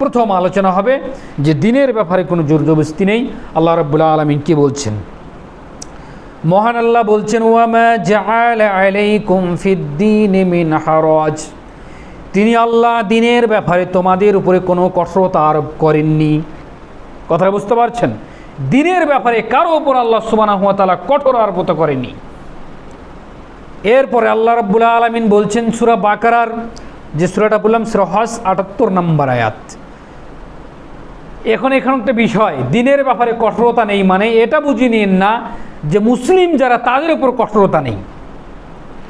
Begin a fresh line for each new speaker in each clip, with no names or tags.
প্রথম আলোচনা হবে যে দিনের ব্যাপারে কোনো জোর জবস্তি নেই। আল্লাহ রব্বুল্লাহ আলমিন কি বলছেন? মহান আল্লাহ বলছেন, ওয়ামা তিনি আল্লাহ দিনের ব্যাপারে তোমাদের উপরে কোনো কঠোরতা আরোপ করেননি। কথা বুঝতে পারছেন? দিনের ব্যাপারে কারও ওপর আল্লাহ তাআলা কঠোর আরোপ করেনি এরপরে আল্লাহ রাব্বুল আলামিন বলছেন, সুরা বাকারার যে সুরাটা বললাম সূরা হজ আটাত্তর নম্বর আয়াত। এখন এখানে একটা বিষয়, দিনের ব্যাপারে কঠোরতা নেই মানে এটা বুঝিয়ে নিন না যে মুসলিম যারা তাদের উপর কঠোরতা নেই।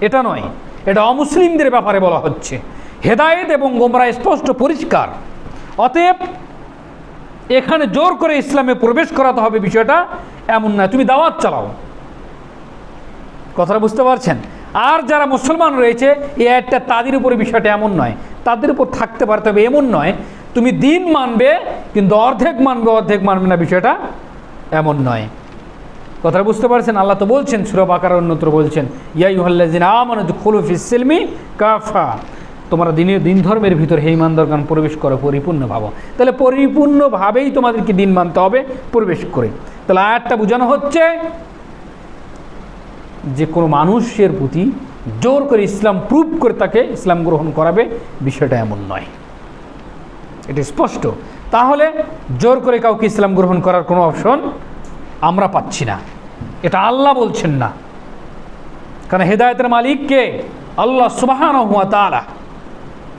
এটা নয়, এটা অমুসলিমদের ব্যাপারে বলা হচ্ছে। হেদায়েত এবং গোমরা স্পষ্ট পরিষ্কার। অতএব এখানে জোর করে ইসলামে প্রবেশ করাতে হবে বিষয়টা এমন না, তুমি দাওয়াত চালাও। কথাটা বুঝতে পারছেন? আর যারা মুসলমান রয়েছে, এই একটা তাদের উপরে বিষয়টা এমন নয়, তাদের উপর থাকতে পারে তবে এমন নয় তুমি দিন মানবে, কিন্তু অর্ধেক মানবে অর্ধেক মানবে না বিষয়টা এমন নয়। কথা বুঝতে পারছেন? আল্লাহ তো বলছেন সুরব আকার অন্যত্র বলছেন ইয়াই হল্লাজিন আমানত খুলুফিসিলমি কাফা। তোমরা দিনের দিন ধর্মের ভিতর হে ইমানদারগান প্রবেশ করো, পরিপূর্ণ ভাবো। তাহলে পরিপূর্ণভাবেই তোমাদেরকে দিন মানতে হবে, প্রবেশ করে। তাহলে আয়াতটা বোঝানো হচ্ছে যে কোনো মানুষের প্রতি জোর করে ইসলাম প্রুভ করে তাকে ইসলাম গ্রহণ করাবে, বিষয়টা এমন নয়। এটা স্পষ্ট। তাহলে জোর করে কাউকে ইসলাম গ্রহণ করার কোনো অপশন আমরা পাচ্ছি না। এটা আল্লাহ বলছেন না। কারণ হেদায়তের মালিক কে? আল্লাহ সুবাহান হুয়া তালা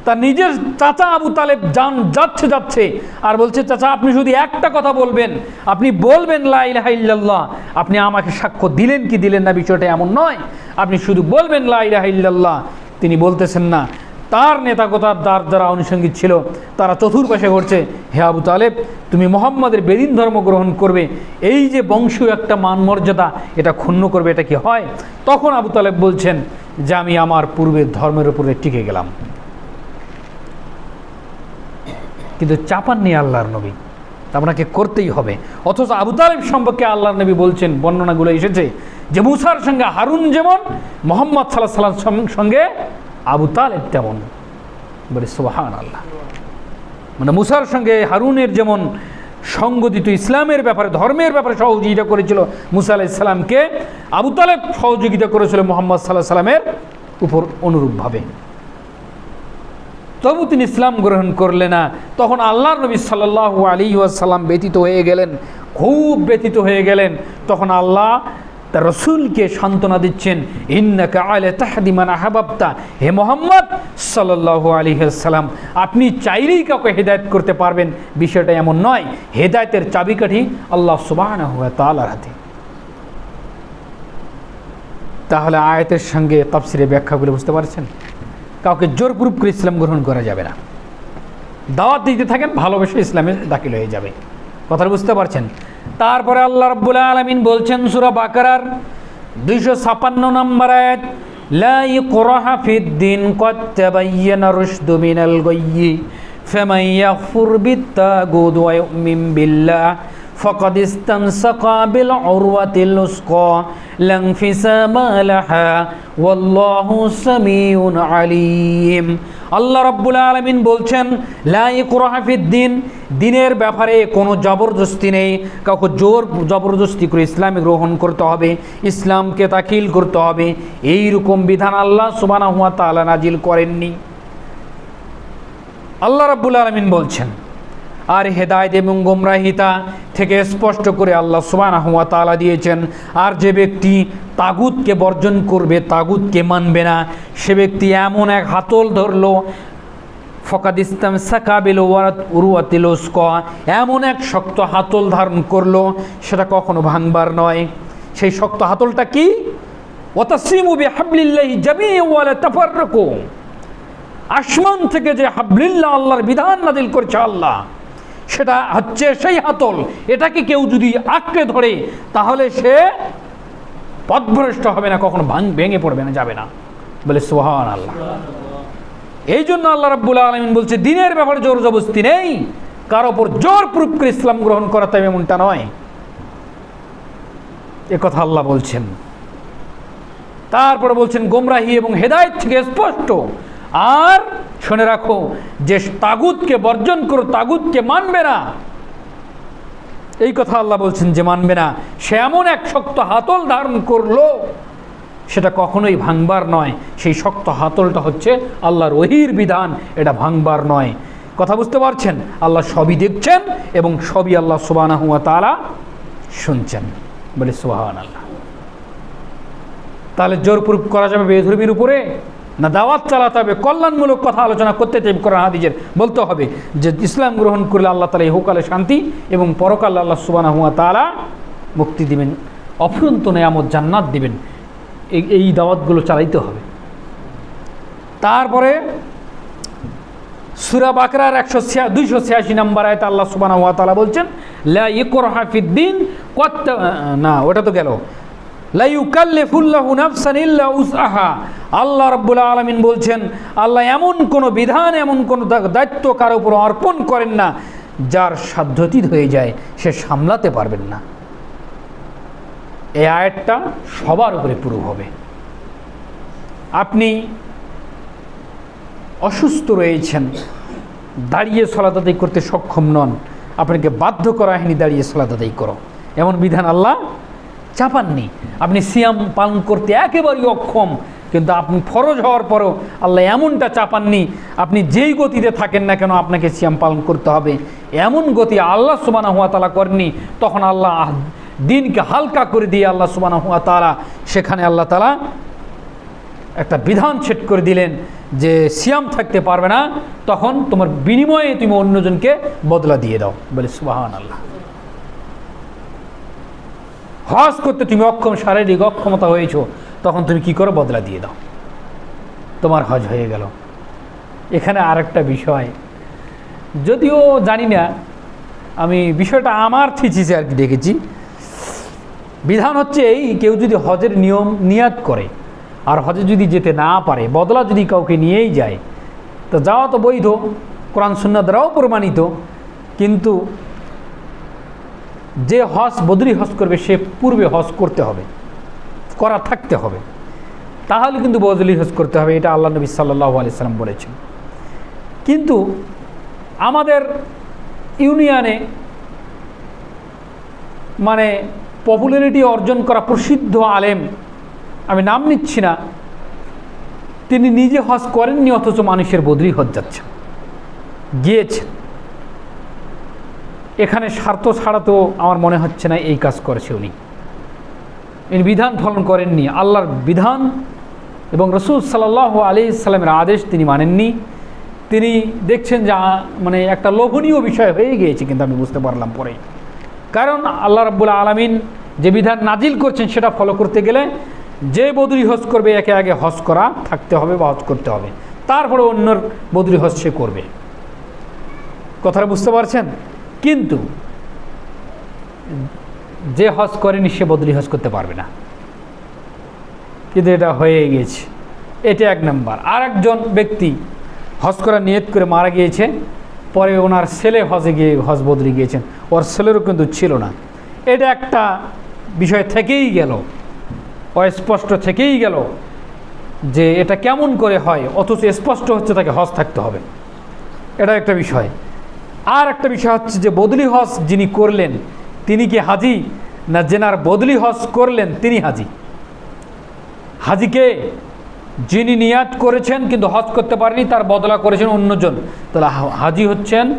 তার নিজের চাচা আবু তালেব যান যাচ্ছে যাচ্ছে আর বলছে, চাচা, আপনি শুধু একটা কথা বলবেন। আপনি বলবেন লা ইলাহা ইল্লাল্লাহ। আপনি আমাকে সাক্ষ্য দিলেন কি দিলেন না বিষয়টা এমন নয়। আপনি শুধু বলবেন লা ইলাহা ইল্লাল্লাহ। তিনি বলতেছেন না তার নেতাকতার দ্বার যারা অনুষঙ্গী ছিল। তারা চতুর্পাশে ঘটছে হে আবু তালেব, তুমি মোহাম্মদের বেদিন ধর্ম গ্রহণ করবে। এই যে বংশীয় একটা মান মর্যাদা এটা ক্ষুণ্ণ করবে, এটা কি হয়? তখন আবু তালেব বলছেন, যে আমি আমার পূর্বের ধর্মের উপরে টিকে গেলাম। কিন্তু চাপাননি আল্লাহর নবী। আপনাকে করতেই হবে? অথচ আবু তালেব সম্পর্কে আল্লাহর নবী বলছেন, বর্ণনাগুলো এসেছে যে মুসার সঙ্গে হারুন যেমন, মোহাম্মদ সাল্লাহ সাল্লাম সঙ্গে আবু তালেব তেমন। বলে সোহান আল্লাহ মানে মুসার সঙ্গে হারুনের যেমন সঙ্গতিত ইসলামের ব্যাপারে, ধর্মের ব্যাপারে সহযোগিতা করেছিল মুসা আলাহ ইসলামকে আবু তালেব সহযোগিতা করেছিল মোহাম্মদ সাল্লাহ সাল্লামের উপর অনুরূপভাবে। তবু তিনি ইসলাম গ্রহণ করলে না। তখন আল্লাহ নবী সাল্লাহ আলী ওয়াসাল্লাম ব্যতীত হয়ে গেলেন, খুব ব্যতীত হয়ে গেলেন। তখন আল্লাহ তার রসুলকে সান্ত্বনা দিচ্ছেন, ইন্নাকা আলে তাহাদিমান আহাবাবতা। হে মোহাম্মদ সাল্লাহ আলী সাল্লাম আপনি চাইলেই কাউকে হেদায়ত করতে পারবেন। বিষয়টা এমন নয়, হেদায়তের চাবিকাঠি আল্লাহ সুবাহ তালার হাতে। তাহলে আয়াতের সঙ্গে তাফসিরে ব্যাখ্যাগুলো বুঝতে পারছেন? কাউকে জোরপূর্ব করে ইসলাম গ্রহণ করা যাবে না। দাওয়াত দিতে থাকেন, ভালোবেসে ইসলামে দাখিল হয়ে যাবে। কথা বুঝতে পারছেন? তারপরে আল্লাহ রব্বুল আলমিন বলছেন সুরা বাকরার দুইশো ছাপান্ন নম্বর আয়াত লাই গয়্যি ফেমাইয়া ফুরবিত্তা গোদুয়ায় বিল্লাহ। فقد استمسك بالعروة الوثقى لا انفسام لها والله سميع عليم আল্লাহ রাব্বুল আলামিন বলছেন লা ইকরাহা ফিদ্দিন দিনের ব্যাপারে কোনো জবরদস্তি নেই কাউকে জোর জবরদস্তি করে ইসলামে গ্রহণ করতে হবে ইসলামকে তাকিল করতে হবে এই রকম বিধান আল্লাহ সুবহানাহু ওয়া তাআলা নাজিল করেননি আল্লাহ রাব্বুল আলামিন বলছেন আর হেদায়ত এবং গোমরাহিতা থেকে স্পষ্ট করে আল্লাহ সুবাহ তালা দিয়েছেন, আর যে ব্যক্তি তাগুতকে বর্জন করবে, তাগুতকে মানবে না, সে ব্যক্তি এমন এক হাতল ধরলো, ফকাদ ইসলাম সাকাবিল ওয়ারাত উরুয়াতিল এমন এক শক্ত হাতল ধারণ করল, সেটা কখনো ভাঙবার নয়। সেই শক্ত হাতলটা কি? আসমান থেকে যে হাবলিল্লাহ আল্লাহর বিধান নাদিল করছে আল্লাহ সেটা হচ্ছে সেই হাতল। এটাকে কেউ যদি আঁকড়ে ধরে, তাহলে সে পথভ্রষ্ট হবে না, কখনো ভাঙ, ভেঙে পড়বে না, যাবে না। বলে সোহান আল্লাহ এই জন্য আল্লাহ রাব্বুল আলমিন বলছে, দিনের ব্যাপারে জোর জবস্তি নেই। কার ওপর জোর প্রুফ করে ইসলাম গ্রহণ করা তাই এমনটা নয়। এ কথা আল্লাহ বলছেন। তারপরে বলছেন, গোমরাহি এবং হেদায়ত থেকে স্পষ্ট। আর শুনে রাখো, যে তাগুতকে বর্জন করো, তাগুতকে মানবে না। এই কথা আল্লাহ বলছেন যে মানবে না। সে এমন এক শক্ত হাতল ধারণ করল, সেটা কখনোই ভাঙবার নয়। সেই শক্ত হাতলটা হচ্ছে আল্লাহর ওহির বিধান, এটা ভাঙবার নয়। কথা বুঝতে পারছেন? আল্লাহ সবই দেখছেন এবং সবই আল্লাহ সুবানা হুয়া তারা শুনছেন। বলে সুবাহান আল্লাহ তাহলে জোরপূর্ব করা যাবে বেধর্মীর উপরে? না দাওয়াত চালাতে হবে, কল্যাণমূলক কথা আলোচনা করতে চাইবে কোরআন হাদিজের বলতে হবে যে ইসলাম গ্রহণ করলে আল্লাহ তালা ইহুকালে শান্তি এবং পরকাল আল্লাহ সুবানা হুয়া তালা মুক্তি দিবেন, অফুরন্ত নেয়ামত জান্নাত দিবেন। এই দাওয়াতগুলো চালাইতে হবে। তারপরে সুরা বাকরার একশো ছিয়া, দুইশো ছিয়াশি নাম্বার আয়তা আল্লাহ সুবানা ওয়া তালা বলছেন, লা ইকর হাফিদ্দিন কত, না, ওটা তো গেল। আল্লাহ রাব্বুল আলামিন বলছেন, আল্লাহ এমন কোনো বিধান, এমন কোনো দায়িত্ব কারও উপর অর্পণ করেন না, যার সাধ্যতীত হয়ে যায়, সে সামলাতে পারবেন না। এই আয়াতটা সবার উপরে পুরো হবে। আপনি অসুস্থ রয়েছেন, দাঁড়িয়ে সলাত আদায় করতে সক্ষম নন, আপনাকে বাধ্য করা হয়নি, দাঁড়িয়ে সলাত আদায় করো। এমন বিধান আল্লাহ চাপাননি। আপনি সিয়াম পালন করতে একেবারেই অক্ষম, কিন্তু আপনি ফরজ হওয়ার পরও আল্লাহ এমনটা চাপাননি, আপনি যেই গতিতে থাকেন না কেন আপনাকে সিয়াম পালন করতে হবে। এমন গতি আল্লাহ সুবানা হুয়া তালা করেননি, তখন আল্লাহ দিনকে হালকা করে দিয়ে আল্লাহ সুবানা হুয়া তালা সেখানে আল্লাহ তালা একটা বিধান সেট করে দিলেন যে সিয়াম থাকতে পারবে না, তখন তোমার বিনিময়ে তুমি অন্যজনকে বদলা দিয়ে দাও। বলে সুবাহান আল্লাহ হজ করতে তুমি অক্ষম, শারীরিক অক্ষমতা হয়েছো, তখন তুমি কি করো? বদলা দিয়ে দাও। তোমার হজ হয়ে গেল। এখানে আরেকটা বিষয়। যদিও জানি না, আমি বিষয়টা আমার থিচিসে আর কি দেখেছি। বিধান হচ্ছে এই, কেউ যদি হজের নিয়ম নিয়াত করে, আর হজে যদি যেতে না পারে, বদলা যদি কাউকে নিয়েই যায়, তো যাওয়া তো বৈধ, কোরআন শূন্য দ্বারাও প্রমাণিত, কিন্তু যে হজ বদরি হজ করবে, সে পূর্বে হজ করতে হবে, করা থাকতে হবে। তাহলে কিন্তু বদলি হজ করতে হবে, এটা আল্লাহ নবী সাল্লাহ আলি সাল্লাম বলেছেন। কিন্তু আমাদের ইউনিয়নে মানে পপুলারিটি অর্জন করা প্রসিদ্ধ আলেম, আমি নাম নিচ্ছি না, তিনি নিজে হজ করেননি, অথচ মানুষের বদলি হজ যাচ্ছে, গিয়েছেন। এখানে স্বার্থ ছাড়া তো আমার মনে হচ্ছে না এই কাজ করেছে উনি। ইনি বিধান ফলন করেননি, আল্লাহর বিধান এবং রসুল সাল্লাহ আলি ইসলামের আদেশ তিনি মানেননি। তিনি দেখছেন যে মানে একটা লোভনীয় বিষয় হয়ে গিয়েছে কিন্তু আমি বুঝতে পারলাম পরে। কারণ আল্লাহ রাব্বুল আলমিন যে বিধান নাজিল করছেন সেটা ফলো করতে গেলে যে বদরি হজ করবে একে আগে হজ করা থাকতে হবে বা হজ করতে হবে। তারপরে অন্যর বদরি হজ সে করবে। কথাটা বুঝতে পারছেন? কিন্তু যে হজ করেনি সে বদলি হজ করতে পারবে না। কিন্তু এটা হয়ে গিয়েছে। এটা এক নাম্বার। আর একজন ব্যক্তি হজ করার নিয়ত করে মারা গিয়েছে, পরে ওনার ছেলে হজে গিয়ে হজ বদলি গিয়েছেন। ওর ছেলেরও কিন্তু ছিল না। এটা একটা বিষয় থেকেই গেল, অস্পষ্ট থেকেই গেল যে এটা কেমন করে হয়, অথচ স্পষ্ট হচ্ছে তাকে হজ থাকতে হবে। এটা একটা বিষয়। আর একটা বিষয় হচ্ছে যে বদলি হজ যিনি করলেন, তিনি কি হাজি? না জেনার বদলি হজ করলেন, তিনি হাজি। হাজিকে যিনি নিয়াত করেছেন কিন্তু হজ করতে পারেনি, তার বদলা করেছেন অন্যজন। তাহলে হাজি হচ্ছেন,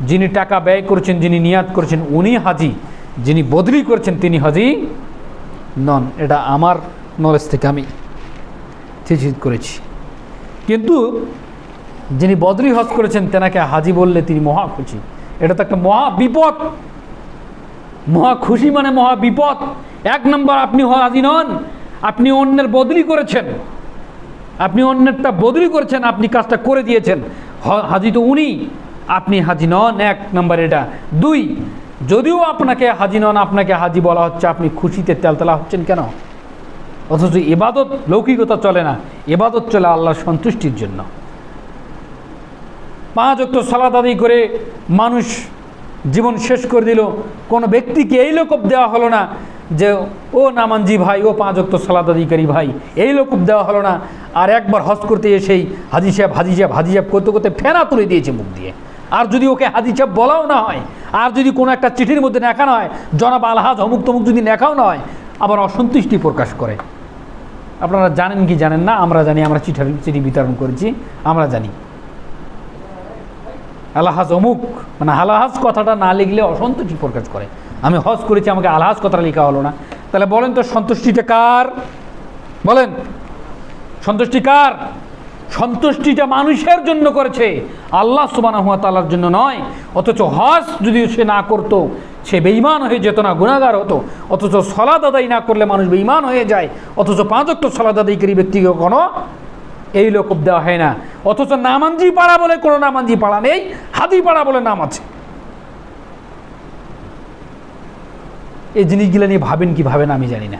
যিনি টাকা ব্যয় করেছেন, যিনি নিয়াত করেছেন, উনি হাজি। যিনি বদলি করেছেন, তিনি হাজি নন। এটা আমার নলেজ থেকে আমি থিচিত করেছি। কিন্তু যিনি বদরি হজ করেছেন, তেনাকে হাজি বললে তিনি মহা খুশি। এটা তো একটা মহা বিপদ। মহা খুশি মানে মহা বিপদ। এক নম্বর, আপনি হাজি নন, আপনি অন্যের বদলি করেছেন। আপনি অন্যেরটা বদলি করেছেন, আপনি কাজটা করে দিয়েছেন। হাজি তো উনি, আপনি হাজি নন, এক নম্বর এটা। দুই, যদিও আপনাকে হাজি নন, আপনাকে হাজি বলা হচ্ছে, আপনি খুশিতে তেলতলা হচ্ছেন কেন? অথচ এবাদত, লৌকিকতা চলে না। এবাদত চলে আল্লাহর সন্তুষ্টির জন্য। পাঁচ অক্ট সালাদ আদি করে মানুষ জীবন শেষ করে দিল। কোনো ব্যক্তিকে এই লোকব দেওয়া হলো না যে, ও নামানজি ভাই, ও পাঁচ অক্ট সালাদ আদায়কারী ভাই। এই লোকব দেওয়া হলো না। আর একবার হজ করতে এসেই হাজি সাহেব হাজি সাহেব হাজি সাহেব করতে করতে ফেনা তুলে দিয়েছে মুখ দিয়ে। আর যদি ওকে হাজি সাহেব বলাও না হয়, আর যদি কোনো একটা চিঠির মধ্যে লেখা হয়, জনাব আলহাজ অমুক তমুক যদি লেখাও না হয়, আবার অসন্তুষ্টি প্রকাশ করে। আপনারা জানেন কি জানেন না? আমরা জানি, আমরা চিঠি চিঠি বিতরণ করেছি, আমরা জানি। আলহাজ অমুক। মানে আলহাজ কথাটা না লিখলে অসন্তুষ্টি প্রকাশ করে। আমি হজ করেছি, আমাকে আলহাজ কথাটা লেখা হলো না। তাহলে বলেন তো, সন্তুষ্টিটা কার? বলেন, সন্তুষ্টি কার? সন্তুষ্টিটা মানুষের জন্য করেছে। আল্লাহ সুবানাহুয়া হুয়া তালার জন্য নয়। অথচ হজ যদি সে না করতো, সে বেইমান হয়ে যেত না গুণাগার হতো। অথচ সলাদ আদায় না করলে মানুষ বেইমান হয়ে যায়। অথচ পাঁচক্ত সলাদ আদায়কারী ব্যক্তিকে কোনো এই লোকব দেওয়া হয় না। অথচ নামাঞ্জি পাড়া বলে, কোনো নামাঞ্জি পাড়া নেই, হাদি পাড়া বলে নাম আছে। এই জিনিসগুলো নিয়ে ভাবেন কি ভাবেন আমি জানি না।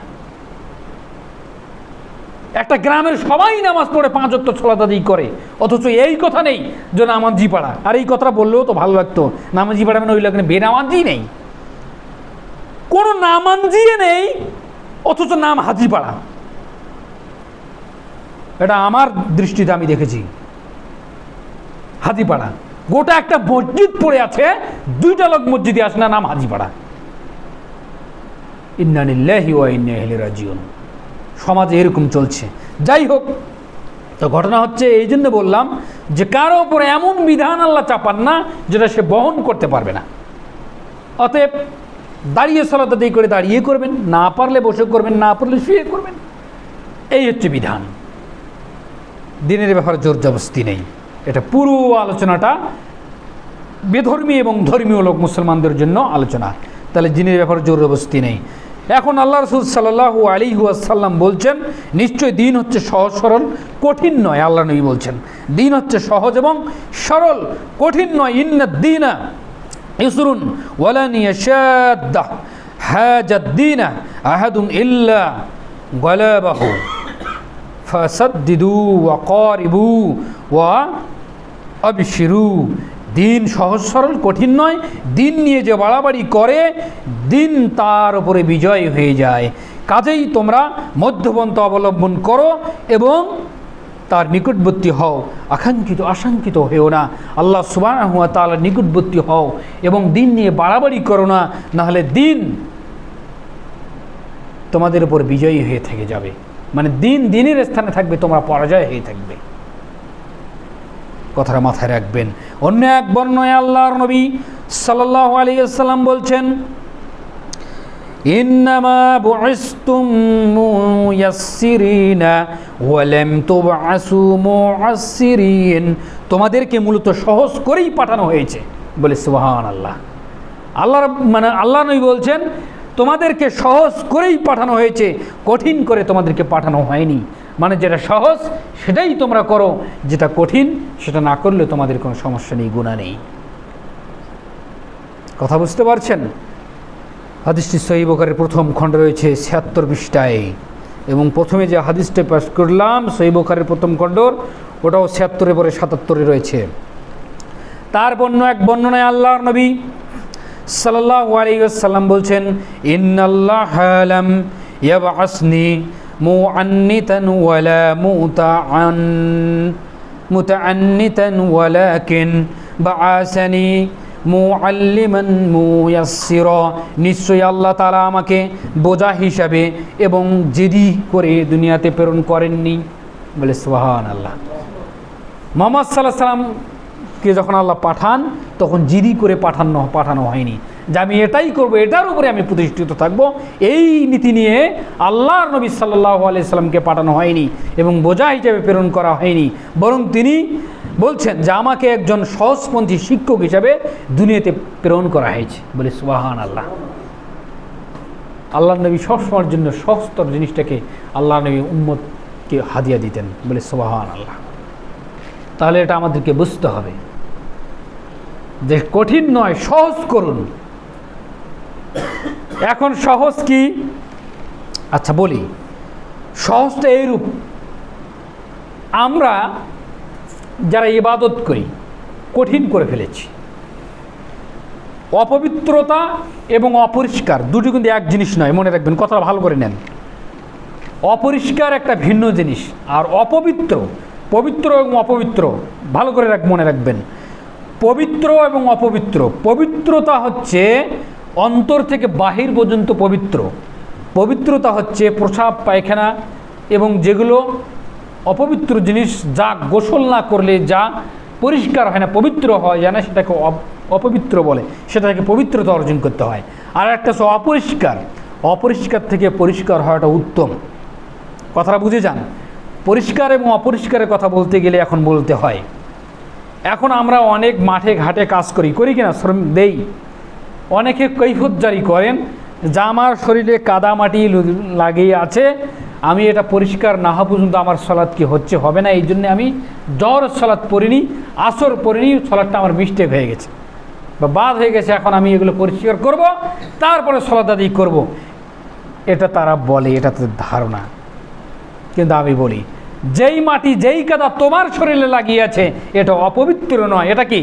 একটা গ্রামের সবাই নামাজ পড়ে, পাঁচ অক্ট ছলাদাদি করে। অথচ এই কথা নেই যে নামাজি পাড়া। আর এই কথাটা বললেও তো ভালো লাগতো। নামাজি পাড়া মানে ওই লোক বেনামাজি নেই। কোনো নামাঞ্জিয়ে নেই, অথচ নাম হাজি পাড়া। এটা আমার দৃষ্টিতে আমি দেখেছি। হাজিপাড়া। গোটা একটা মসজিদ পড়ে আছে, দুইটা লোক মসজিদে আসে না, নাম হাজিপাড়া। ইন্নানিল্লাহি রাজিউন। সমাজে এরকম চলছে। যাই হোক, তো ঘটনা হচ্ছে এই জন্য বললাম যে কারও ওপরে এমন বিধান আল্লাহ চাপান না, যেটা সে বহন করতে পারবে না। অতএব দাঁড়িয়ে সলাতাদি করে দাঁড়িয়ে করবেন, না পারলে বসে করবেন, না পারলে শুয়ে করবেন। এই হচ্ছে বিধান। দিনের ব্যাপারে জোর জবস্তি নেই। এটা পুরো আলোচনাটা বেধর্মী এবং ধর্মীয় লোক মুসলমানদের জন্য আলোচনা। তাহলে দিনের ব্যাপারে জোর জবস্তি নেই। এখন আল্লাহ রসুল সাল্লাহ আলী আসাল্লাম বলছেন, নিশ্চয় দিন হচ্ছে সহজ সরল, কঠিন নয়, আল্লাহ নবী বলছেন। দিন হচ্ছে সহজ এবং সরল, কঠিন নয়। ইন্না দিনা ইসরুন ওয়ালান হাজাদ্দিনা আহাদুন ইল্লা গলাবাহু। ফাসাদ্দিদু ওয়া করিবু ওয়া অবিশিরু দিন সহজ সরল, কঠিন নয়। দিন নিয়ে যে বাড়াবাড়ি করে, দিন তার উপরে বিজয় হয়ে যায়। কাজেই তোমরা মধ্যপন্থ অবলম্বন করো এবং তার নিকটবর্তী হও। আকাঙ্ক্ষিত, আশঙ্কিত হয়েও না। আল্লাহ সুবাহ হুয়া তালার নিকটবর্তী হও এবং দিন নিয়ে বাড়াবাড়ি করো না, নাহলে দিন তোমাদের উপর বিজয়ী হয়ে থেকে যাবে। মানে দিন দিনের স্থানে থাকবে, তোমরা পরাজয় হয়ে থাকবে। কথাটা মাথায় রাখবেন। অন্য এক বর্ণয় আল্লাহর নবী সাল্লাহ আলী আসসালাম বলছেন তোমাদেরকে মূলত সহজ করেই পাঠানো হয়েছে। বলে সুবহানাল্লাহ। আল্লাহ রব- মানে আল্লাহ নবী বলছেন তোমাদেরকে সহজ করেই পাঠানো হয়েছে, কঠিন করে তোমাদেরকে পাঠানো হয়নি। মানে যেটা সহজ, সেটাই তোমরা করো, যেটা কঠিন, সেটা না করলে তোমাদের কোনো সমস্যা নেই গুণা নেই। কথা বুঝতে পারছেন? হাদিসটি সহিবকারের প্রথম খণ্ড রয়েছে ছিয়াত্তর পৃষ্ঠায়। এবং প্রথমে যে হাদিসটা পাশ করলাম সহিবকারের প্রথম খণ্ডর, ওটাও ছিয়াত্তরে পরে সাতাত্তরে রয়েছে। তার বর্ণ এক বর্ণনায় আল্লাহর নবী। ওয়াসাল্লাম বলছেন, ইন্নাল্লাহ মুয়াসসিরা নিশ্চয়ই আল্লাহ তাআলা আমাকে বোঝা হিসাবে এবং জেদি করে দুনিয়াতে প্রেরণ করেননি। বলে সুবহানাল্লাহ। মোহাম্মদ সাল্লাহ সাল্লামকে যখন আল্লাহ পাঠান, তখন জিরি করে পাঠানো পাঠানো হয়নি। যে আমি এটাই করব, এটার উপরে আমি প্রতিষ্ঠিত থাকব, এই নীতি নিয়ে আল্লাহর নবী সাল্লাহ আলাইসাল্লামকে পাঠানো হয়নি এবং বোঝা হিসেবে প্রেরণ করা হয়নি। বরং তিনি বলছেন যে, আমাকে একজন সহজপন্থী শিক্ষক হিসাবে দুনিয়াতে প্রেরণ করা হয়েছে। বলে সুবাহান আল্লাহ আল্লাহ নবী সবসময়ের জন্য সহস্তর জিনিসটাকে আল্লাহ নবী উম্মতকে হাদিয়া দিতেন। বলে সুবাহান আল্লাহ তাহলে এটা আমাদেরকে বুঝতে হবে। যে কঠিন নয়, সহজ করুন। এখন সহজ কি? আচ্ছা বলি। সহজটা এইরূপ। আমরা যারা ইবাদত করি, কঠিন করে ফেলেছি। অপবিত্রতা এবং অপরিষ্কার দুটো কিন্তু এক জিনিস নয়, মনে রাখবেন, কথাটা ভালো করে নেন। অপরিষ্কার একটা ভিন্ন জিনিস, আর অপবিত্র, পবিত্র এবং অপবিত্র, ভালো করে রাখ, মনে রাখবেন। পবিত্র এবং অপবিত্র। পবিত্রতা হচ্ছে অন্তর থেকে বাহির পর্যন্ত পবিত্র। পবিত্রতা হচ্ছে প্রসাব, পায়খানা এবং যেগুলো অপবিত্র জিনিস যা গোসল না করলে, যা পরিষ্কার হয় না, পবিত্র হয় যায় না সেটাকে অপবিত্র বলে। সেটাকে পবিত্রতা অর্জন করতে হয়। আর একটা হচ্ছে অপরিষ্কার। অপরিষ্কার থেকে পরিষ্কার হওয়াটা উত্তম। কথাটা বুঝে যান? পরিষ্কার এবং অপরিষ্কারের কথা বলতে গেলে এখন বলতে হয়। এখন আমরা অনেক মাঠে ঘাটে কাজ করি করি কিনা শ্রম দেই। অনেকে কৈফত জারি করেন, যা আমার শরীরে কাদা মাটি লাগিয়ে আছে, আমি এটা পরিষ্কার না হওয়া পর্যন্ত আমার সলাৎ কি হচ্ছে, হবে না? এই জন্যে আমি জ্বর সলাদ পড়িনি, আসর পড়িনি সলাদটা আমার মিস্টেক হয়ে গেছে। বা বাদ হয়ে গেছে, এখন আমি এগুলো পরিষ্কার করব, তারপরে সলাৎ আদি করব। এটা তারা বলে, এটা তাদের ধারণা। কিন্তু আমি বলি যেই মাটি যেই কাদা তোমার শরীরে লাগিয়েছে, এটা অপবিত্র নয়। এটা কি?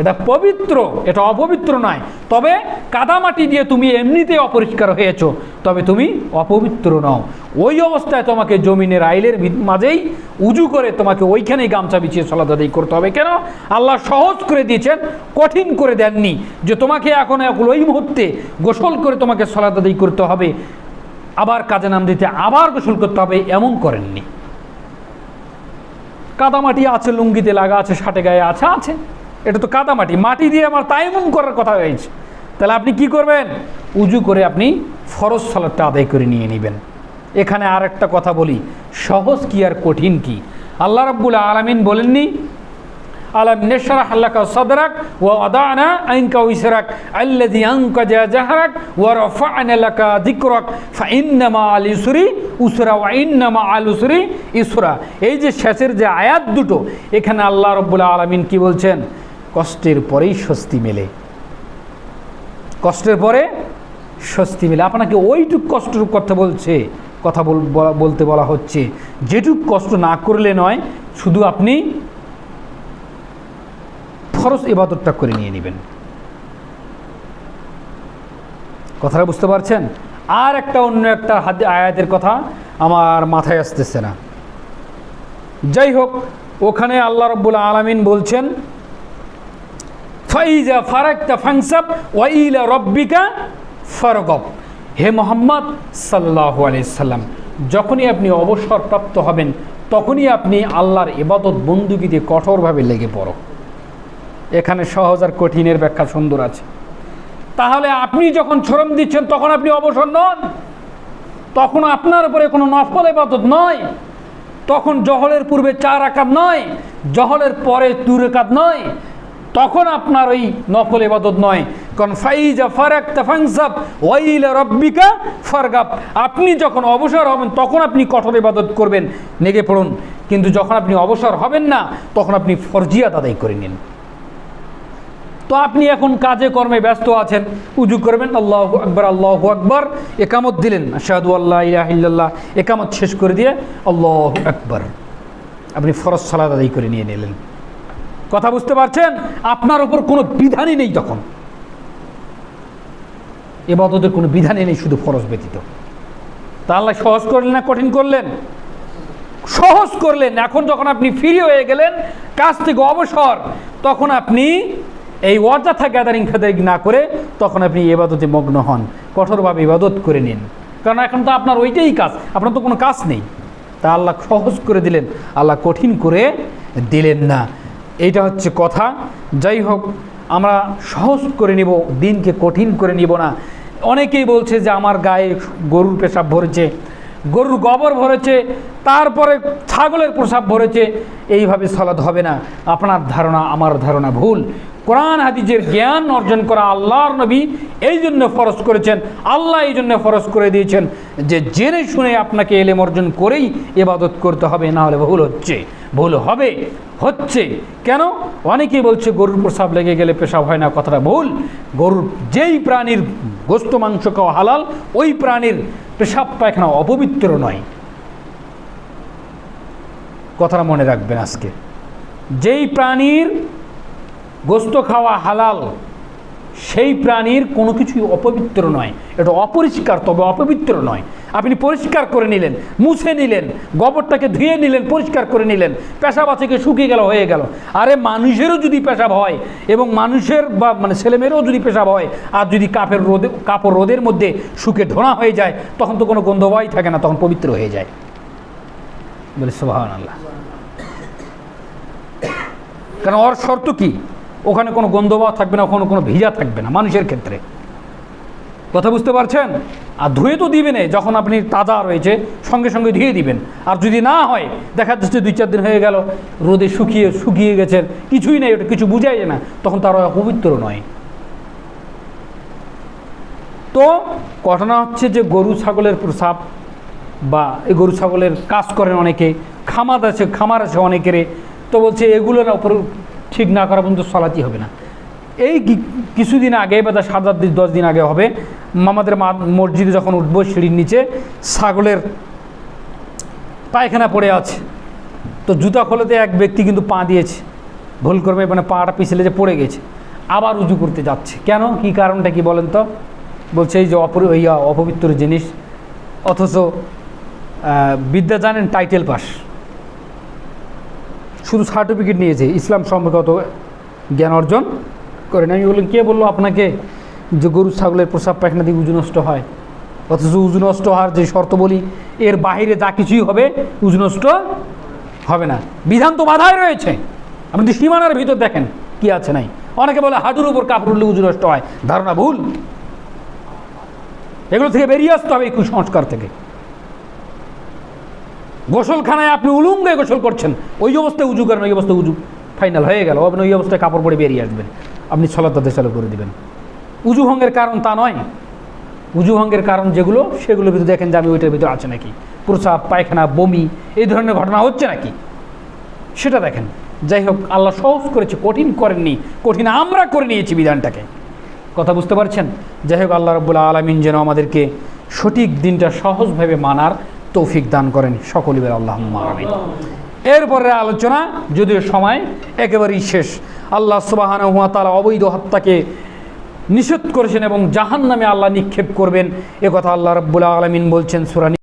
এটা পবিত্র, এটা অপবিত্র নয়। তবে কাদা মাটি দিয়ে তুমি এমনিতে অপরিষ্কার হয়েছো, তবে তুমি অপবিত্র নও। ওই অবস্থায় তোমাকে জমিনের আইলের মাঝেই উজু করে তোমাকে ওইখানেই গামছা বিছিয়ে সলাদ আদায় করতে হবে। কেন? আল্লাহ সহজ করে দিয়েছেন, কঠিন করে দেননি যে তোমাকে এখন এখন ওই মুহূর্তে গোসল করে তোমাকে সলাদ আদায় করতে হবে। আবার কাজে নাম দিতে আবার গোসল করতে হবে, এমন করেননি। কাদামাটি আছে, লুঙ্গিতে লাগা আছে ষাটে গায়ে আছে আছে। এটা তো কাদামাটি। মাটি দিয়ে আমার তাইমুম করার কথা হয়েছে। তাহলে আপনি কি করবেন? উজু করে আপনি ফরজ সালাদটা আদায় করে নিয়ে নেবেন। এখানে আর একটা কথা বলি। সহজ কি আর কঠিন কি? আল্লাহ রাব্বুল আলামিন বলেননি আলম নেশরাহ আল্লাকা সদরাক ও আদানা আইনকা উইসরাক আল্লাযী আনকাজা জাহরাক ওয়া রাফা'না লাকা যিকরাক ফাইন্নামা আল ইসরি উসরা ওয়া ইন্নামা আল উসরি ইসরা। এই যে শেষের যে আয়াত দুটো, এখানে আল্লাহ রব্বুল আলামিন কি বলছেন? কষ্টের পরেই স্বস্তি মেলে। কষ্টের পরে স্বস্তি মেলে। আপনাকে ওইটুক কষ্টের কথা বলছে, কথা বল- বলতে বলা হচ্ছে। যেটুক কষ্ট না করলে নয়, শুধু আপনি ফরজ ইবাদতটা করে নিয়ে নেবেন। কথাটা বুঝতে পারছেন? আর একটা অন্য একটা হাদি, আয়াতের কথা আমার মাথায় আসতেছে না। যাই হোক, ওখানে আল্লাহ রব্বুল আলমিন বলছেন, ফাইজা ফারাক্তা ফাংসাব ওয়াইলা রব্বিকা ফারগব। হে মোহাম্মদ সাল্লাহ সাল্লাম, যখনই আপনি অবসরপ্রাপ্ত হবেন, তখনই আপনি আল্লাহর ইবাদত বন্দুকিতে কঠোরভাবে লেগে পড়ো। এখানে সহজ আর কঠিনের ব্যাখ্যা সুন্দর আছে। তাহলে আপনি যখন শ্রম দিচ্ছেন, তখন আপনি অবসর নন। তখন আপনার উপরে কোনো নফল ইবাদত নয়। তখন জহলের পূর্বে চার আকাত নয়, জহলের পরে দুর একাত নয়। তখন আপনার ওই নকল এবাদত নয়। কারণ ফাইজা ফারাক তাফাংসাব ওয়াইলা রব্বিকা ফারগাব। আপনি যখন অবসর হবেন, তখন আপনি কঠোর ইবাদত করবেন। নেগে পড়ুন। কিন্তু যখন আপনি অবসর হবেন না, তখন আপনি ফরজিয়াত আদায় করে নিন। তো আপনি এখন কাজে কর্মে ব্যস্ত আছেন। উজু করবেন, আল্লাহ আকবর আল্লাহ আকবর। একামত দিলেন। শাহাদু আল্লাহ ইলাহিল্লাহ একামত শেষ করে দিয়ে আল্লাহ আকবর। আপনি ফরজ সালাদ আদায় করে নিয়ে নিলেন। কথা বুঝতে পারছেন? আপনার উপর কোনো বিধানই নেই তখন। এবাদতের কোনো বিধানই নেই, শুধু ফরজ ব্যতীত। তা আল্লাহ সহজ করলেন না কঠিন করলেন? সহজ করলেন। এখন যখন আপনি ফ্রি হয়ে গেলেন, কাজ থেকে অবসর, তখন আপনি এই অযথা গ্যাদারিং ফ্যাদারিং না করে তখন আপনি এবাদতে মগ্ন হন। কঠোরভাবে ইবাদত করে নিন। কারণ এখন তো আপনার ওইটাই কাজ, আপনার তো কোনো কাজ নেই। তা আল্লাহ সহজ করে দিলেন, আল্লাহ কঠিন করে দিলেন না। এইটা হচ্ছে কথা। যাই হোক, আমরা সহজ করে নিব, দিনকে কঠিন করে নিব না। অনেকেই বলছে যে আমার গায়ে গরুর পেশাব ভরেছে, গরুর গোবর ভরেছে, তারপরে ছাগলের প্রসাব ভরেছে, এইভাবে সলাদ হবে না। আপনার ধারণা, আমার ধারণা ভুল। কোরআন হাদিজের জ্ঞান অর্জন করা আল্লাহর নবী এই জন্য ফরজ করেছেন, আল্লাহ এই জন্য ফরজ করে দিয়েছেন যে জেনে শুনে আপনাকে এলেম অর্জন করেই এবাদত করতে হবে, না হলে ভুল হচ্ছে। ভুল হবে, হচ্ছে। কেন? অনেকেই বলছে, গরুর প্রসাব লেগে গেলে পেশাব হয় না, কথাটা ভুল। গরুর যেই প্রাণীর গোস্ত, মাংস খাওয়া হালাল, ওই প্রাণীর পেশাব পায়খানা অপবিত্র নয়। কথাটা মনে রাখবেন আজকে। যেই প্রাণীর গোস্ত খাওয়া হালাল, সেই প্রাণীর কোনো কিছুই অপবিত্র নয়। এটা অপরিষ্কার, তবে অপবিত্র নয়। আপনি পরিষ্কার করে নিলেন, মুছে নিলেন, গোবরটাকে ধুয়ে নিলেন, পরিষ্কার করে নিলেন, পেশাব আছে শুকিয়ে গেল, হয়ে গেল। আরে মানুষেরও যদি পেশাব হয়, এবং মানুষের বা মানে ছেলেমেয়েরও যদি পেশাব হয়, আর যদি কাপের রোদে, কাপড় রোদের মধ্যে শুকে ঢোনা হয়ে যায়, তখন তো কোনো গন্ধবাই থাকে না, তখন পবিত্র হয়ে যায়। বলে সোহান আল্লাহ কারণ ওর শর্ত কি? ওখানে কোনো গন্ধবাও থাকবে না, ওখানে কোনো ভিজা থাকবে না মানুষের ক্ষেত্রে। কথা বুঝতে পারছেন? আর ধুয়ে তো দিবেন যখন আপনি তাজা রয়েছে, সঙ্গে সঙ্গে ধুয়ে দিবেন। আর যদি না হয়, দেখা যাচ্ছে দুই চার দিন হয়ে গেল, রোদে শুকিয়ে শুকিয়ে গেছেন কিছুই নেই, ওটা কিছু বুঝাই যায় না, তখন তার অপবিত্র নয়। তো ঘটনা হচ্ছে যে গরু ছাগলের প্রসাব বা এই গরু ছাগলের কাজ করেন অনেকে, খামার আছে খামার আছে অনেকেরে, তো বলছে এগুলোর ওপর ঠিক না করা পর্যন্ত সলাতি হবে না। এই কিছুদিন আগে বা তার সাত আট দিন, দশ দিন আগে হবে আমাদের মসজিদে যখন উঠবো সিঁড়ির নিচে, ছাগলের পায়খানা পড়ে আছে। তো জুতা খোলাতে এক ব্যক্তি কিন্তু পা দিয়েছে। ভুল করবে মানে পাটা পিছলে যে পড়ে গেছে। আবার উজু করতে যাচ্ছে। কেন? কি কারণটা কি বলেন তো? বলছে এই যে অপর অপবিত্র জিনিস। অথচ বিদ্যা জানেন টাইটেল পাস। শুধু সার্টিফিকেট নিয়েছে, ইসলাম সম্পর্কে অত জ্ঞান অর্জন করেন আমি বললাম, কে বলল আপনাকে যে গরু, ছাগলের প্রসাব পায়খানা দিয়ে উজু নষ্ট হয়? অথচ উজু নষ্ট হওয়ার যে শর্ত বলি, এর বাইরে যা কিছুই হবে উজু নষ্ট হবে না। বিধান তো বাধায় রয়েছে। আপনি যদি সীমানার ভিতর দেখেন, কি আছে নাই? অনেকে বলে, হাঁটুর উপর কাপড় উঠলে উজু নষ্ট হয়। ধারণা ভুল। এগুলো থেকে বেরিয়ে আসতে হবে এই কুসংস্কার থেকে। গোসলখানায় আপনি উলুঙ্গে গোসল করছেন, ওই অবস্থায় উজু করেন, ওই অবস্থায় উজু। ফাইনাল হয়ে গেল, আপনি ওই অবস্থায় কাপড় পরে বেরিয়ে আসবেন। আপনি ছলার তাদের চালু করে দেবেন। উজু ভঙ্গের কারণ তা নয়। উজু ভঙ্গের কারণ যেগুলো, সেগুলোর ভিতরে দেখেন যে আমি ওইটার ভিতরে আছে নাকি। প্রসাব, পায়খানা, বমি, এই ধরনের ঘটনা হচ্ছে নাকি? সেটা দেখেন। যাই হোক, আল্লাহ সহজ করেছে, কঠিন করেননি, কঠিন আমরা করে নিয়েছি বিধানটাকে। কথা বুঝতে পারছেন? যাই হোক, আল্লাহ রব্বুল্লা আলমিন যেন আমাদেরকে সঠিক দিনটা সহজভাবে মানার তৌফিক দান করেন সকলে বেলা আল্লাহ আমিন। এরপরের আলোচনা, যদিও সময় একেবারেই শেষ। আল্লাহ সুবাহান হুয়া অবৈধ হত্যাকে নিষেধ করেছেন এবং জাহান নামে আল্লাহ নিক্ষেপ করবেন। কথা আল্লাহ রব্বুল আলমিন বলছেন সুরানি